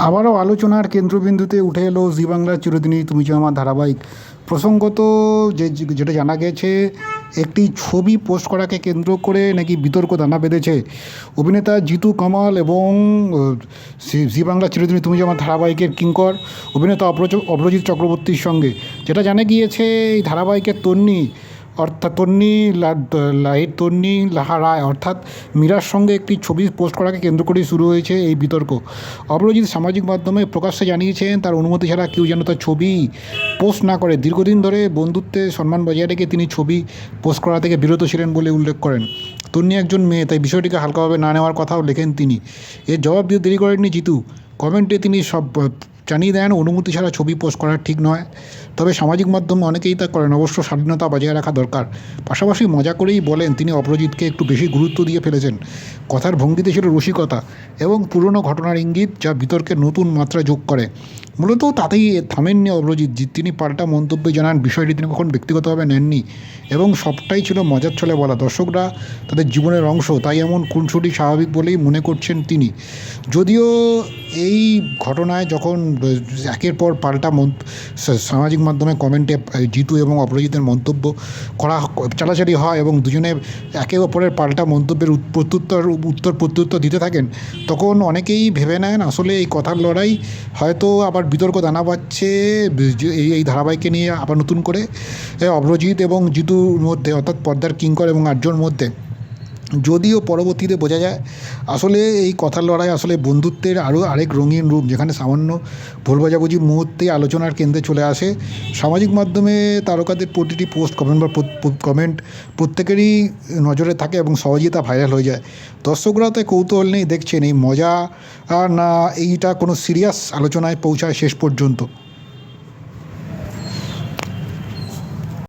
আবারও আলোচনার কেন্দ্রবিন্দুতে উঠে এলো জি বাংলার চিরদিনই তুমি যে আমার ধারাবাহিক। প্রসঙ্গত যে যেটা জানা গেছে, একটি ছবি পোস্ট করাকে কেন্দ্র করে নাকি বিতর্ক দানা বেঁধেছে। অভিনেতা জিতু কামাল এবং জি- বাংলা চিরদিনই তুমি যে আমার ধারাবাহিকের কিঙ্কর, অভিনেতা অপ্রজ অপরাজিৎ চক্রবর্তীর সঙ্গে। যেটা জানা গিয়েছে, এই ধারাবাহিকের তন্নি অর্থাৎ তন্নি লাহা রায় অর্থাৎ মীরার সঙ্গে একটি ছবি পোস্ট করাকে কেন্দ্র করেই শুরু হয়েছে এই বিতর্ক। অপরাজিৎ সামাজিক মাধ্যমে প্রকাশ্যে জানিয়েছেন, তার অনুমতি ছাড়া কেউ যেন তার ছবি পোস্ট না করে। দীর্ঘদিন ধরে বন্ধুত্বে সম্মান বজায় রেখে তিনি ছবি পোস্ট করা থেকে বিরত ছিলেন বলে উল্লেখ করেন। তন্নি একজন মেয়ে, তাই বিষয়টিকে হালকাভাবে না নেওয়ার কথাও লেখেন তিনি। এর জবাব দিয়ে দেরি করেননি জিতু। কমেন্টে তিনি সব জানিয়ে দেন, অনুমতি ছাড়া ছবি পোস্ট করা ঠিক নয়। তবে সামাজিক মাধ্যমে অনেকেই তা করেন। অবশ্য স্বাধীনতা বজায় রাখা দরকার। পাশাপাশি মজা করেই বলেন, তিনি অপরাজিৎকে একটু বেশি গুরুত্ব দিয়ে ফেলেছেন। কথার ভঙ্গিতে ছিল রসিকতা এবং পুরনো ঘটনার ইঙ্গিত যা বিতর্কের নতুন মাত্রা যোগ করে। মূলত তাতেই থামেননি অপরাজিৎ জি- তিনি পাল্টা মন্তব্যে জানান, বিষয়টি তিনি কখন ব্যক্তিগতভাবে নেননি এবং সবটাই ছিল মজার ছলে বলা। দর্শকরা তাদের জীবনের অংশ, তাই এমন খুনসুটি স্বাভাবিক বলেই মনে করছেন তিনি। যদিও এই ঘটনায় যখন একের পর পাল্টা সামাজিক মাধ্যমে কমেন্টে জিতু এবং অপরাজিতের মন্তব্য করা চালাচালি হয় এবং দুজনে একে অপরের পাল্টা মন্তব্যের প্রত্যুত্তর উত্তর প্রত্যুত্তর দিতে থাকেন তখন অনেকেই ভেবে নেন আসলে এই কথার লড়াই হয়তো আবার বিতর্ক দানা পাচ্ছে এই এই ধারাবাহিককে নিয়ে আবার নতুন করে এ, অপরাজিৎ এবং জিতুর মধ্যে অর্থাৎ পর্দার কিঙ্কর এবং আর্যর মধ্যে। যদিও পরবর্তীতে বোঝা যায়, আসলে এই কথার লড়াই আসলে বন্ধুত্বের আরও আরেক রঙিন রূপ, যেখানে সামান্য ভুল বোঝাবুঝি মুহূর্তে আলোচনার কেন্দ্রে চলে আসে। সামাজিক মাধ্যমে তারকাদের প্রতিটি পোস্ট কমেন্ট বা কমেন্ট প্রত্যেকেরই নজরে থাকে এবং সহজেই তা ভাইরাল হয়ে যায়। দর্শকরা তাই কৌতূহল নেই দেখছেন এই মজা না এইটা কোনো সিরিয়াস আলোচনায় পৌঁছায় শেষ পর্যন্ত।